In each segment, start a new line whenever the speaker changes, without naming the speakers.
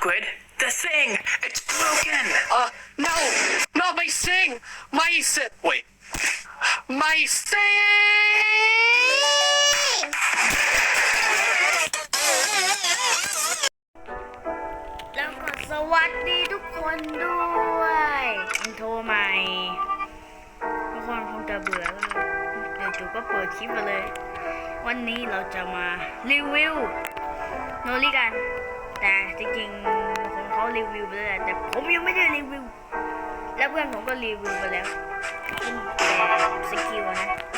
Squid, the thing! It's broken!
Uh, no, not my sing, my si- wait, my sing.
แล้วก็สวัสดีทุกคนด้วยอินโทรใหม่ ทุกคนคงจะเบื่อแล้วจู่ๆก็เปิดคลิปมาเลย วันนี้เราจะมารีวิวโนริกัน แต่จริงๆของเขารีวิวไปแล้วแหละแต่ผมยังไม่ได้รีวิว แล้วเพื่อนผมก็รีวิวไปแล้วแต่สกิลนะ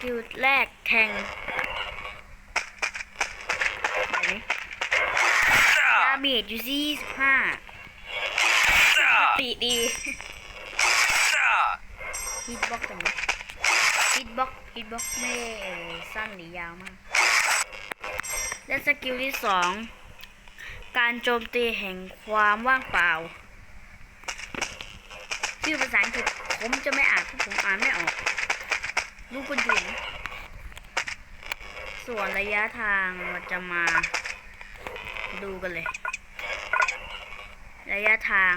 สกิลแรกแทงแบบนี้ดาเมจอยู่ที่ห้าปีดีฮิตบ็อกตรงนี้ฮิตบ็อกฮิตบ็อกไม่สั้นหรือยาวมาก และสกิลที่สองการโจมตีแห่งความว่างเปล่า ชื่อภาษาอังกฤษผมจะไม่อ่านเพราะผมอ่านไม่ออก รู้คนอยู่นส่วนระยะทางเราจะมาดูกันเลย ระยะทาง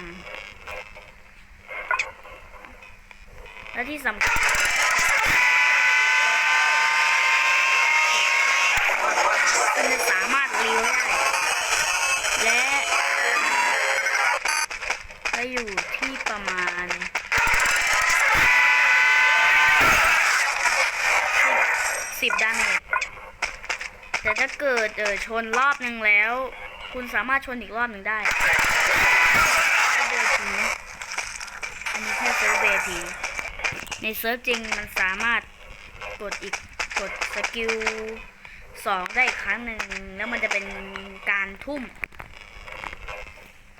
และที่สำคัญมันจะสามารถเลี้ยวได้ และและอยู่ที่ประมาณ สิบดาเมจแต่ถ้าเกิดเออชนรอบหนึ่งแล้ว คุณสามารถชนอีกรอบหนึ่งได้เวทีนะอันนี้แค่เซิร์ฟเวทีในเซิร์ฟจริงมันสามารถกดอีกกดสกิลสองได้อีกครั้งหนึ่งแล้วมันจะเป็นการทุ่ม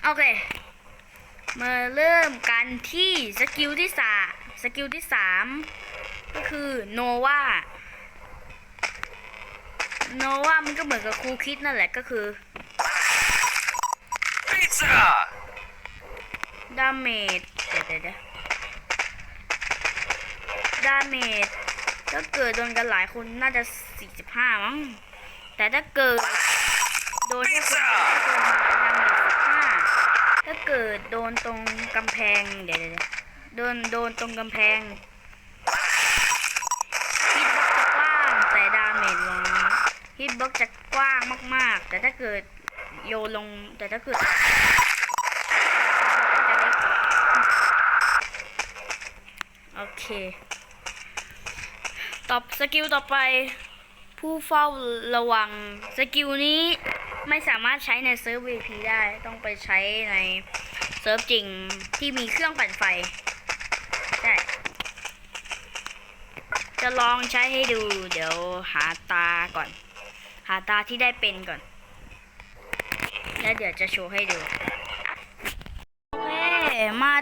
โอเค มาเริ่มกันที่สกิลที่สาสกิลที่สามก็คือโนวา โนว่ามันก็เหมือนกับครูคิดนั่นแหละก็คือ
Pizza!
ดาเมจเดี๋ยวเดี๋ยวเดี๋ยวดาเมจถ้าเกิดโดนกันหลายคนน่าจะ 45 มั้ง แต่ถ้าเกิดโดนแค่คนเดียวก็โดนดาเมจ15ถ้าเกิดโดนตรงกำแพงเดี๋ยวเดี๋ยวเดี๋ยวโดนโดนตรงกำแพงฮิตบ็อกจะกว้างแต่ดาเมจลง ฮิตบ็อกจะกว้างมาก ๆ แต่ถ้าเกิดโยลงแต่ถ้าเกิดโอเคต่อสกิลต่อไป ผู้เฝ้าระวังสกิลนี้ไม่สามารถใช้ในเซิร์ฟ VP ได้ต้องไปใช้ในเซิร์ฟจริงที่มีเครื่องปั่นไฟได้จะลองใช้ให้ดูเดี๋ยวหาตาก่อนาตาที่ได้เป็นก่อน แล้วเดี๋ยวจะโชว์ให้ดู โอเค มา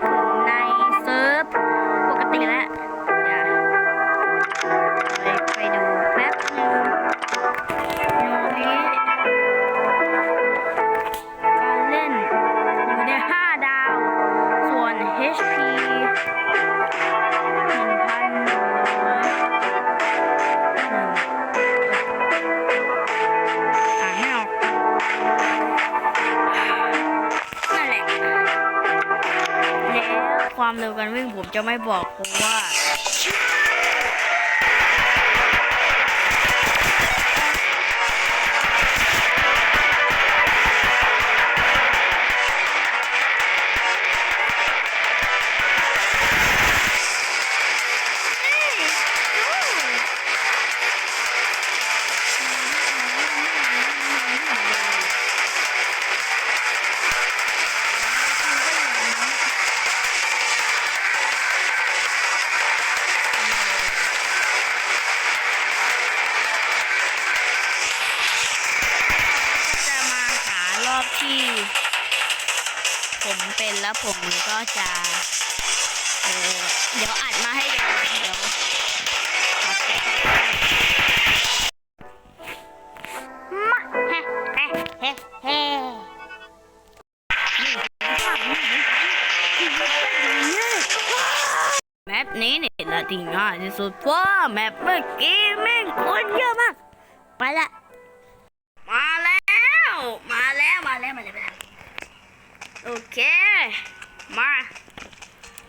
จะไม่บอกเพราะว่า จะเออเดี๋ยวอัดมาให้ดูเดี๋ยวมาเฮ้เฮ้เฮ้เฮ้แมปนี้เนี่ยละที่ง่ายที่สุดเพราะแมปเมื่อกี้แม่งคนเยอะมาก ไปละ มาแล้ว มาแล้ว มาแล้ว มาแล้ว โอเค มา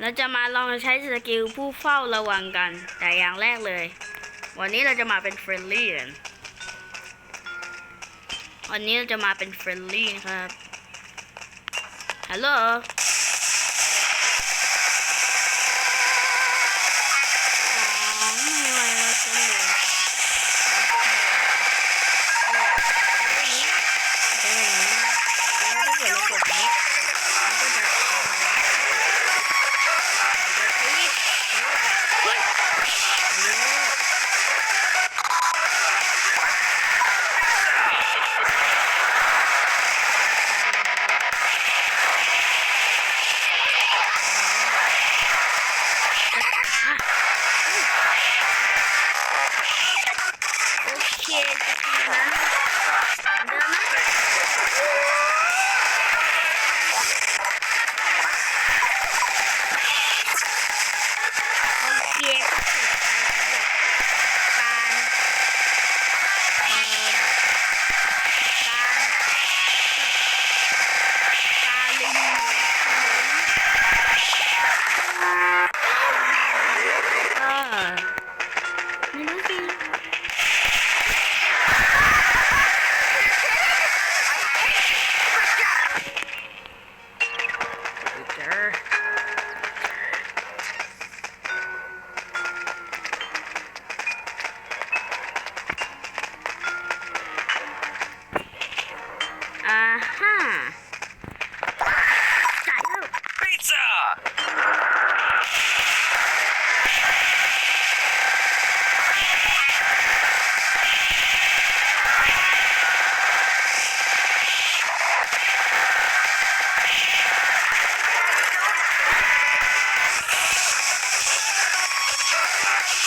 เราจะมาลองใช้สกิลผู้เฝ้าระวังกัน แต่อย่างแรกเลย วันนี้เราจะมาเป็นเฟรนลี่กันวันนี้เราจะมาเป็นเฟรนลี่ครับฮัลโหล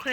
เค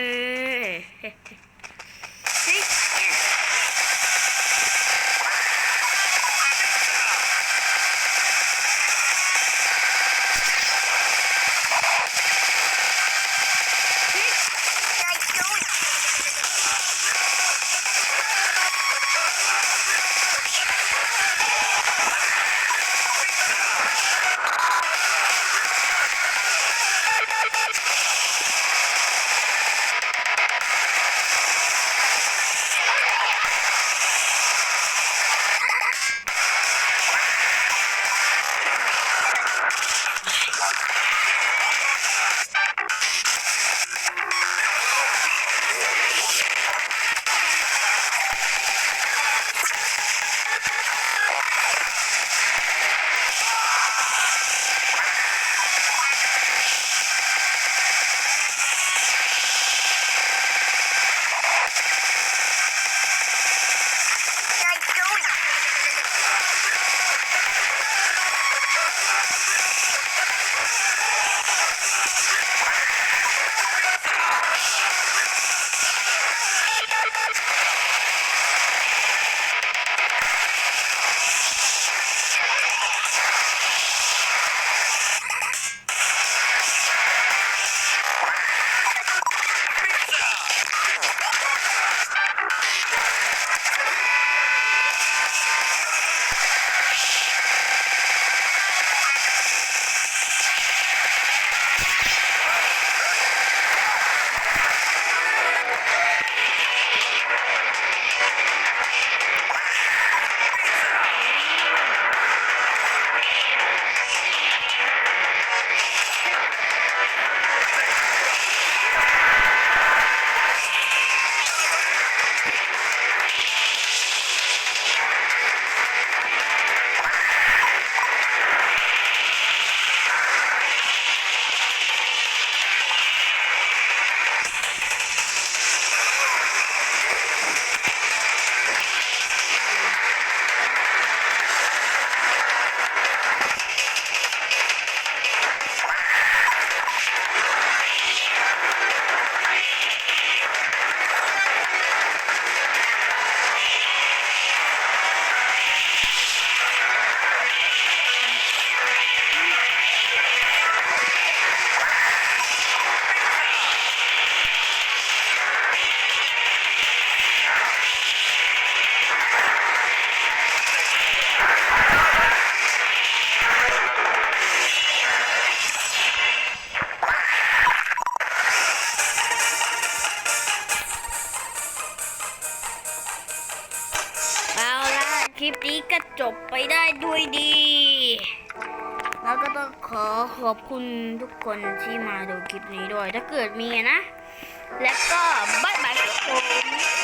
คลิปนี้ก็จบไปได้ด้วยดี แล้วก็ต้องขอขอบคุณทุกคนที่มาดูคลิปนี้ด้วย ถ้าเกิดมีนะ แล้วก็บ๊ายบายครับผม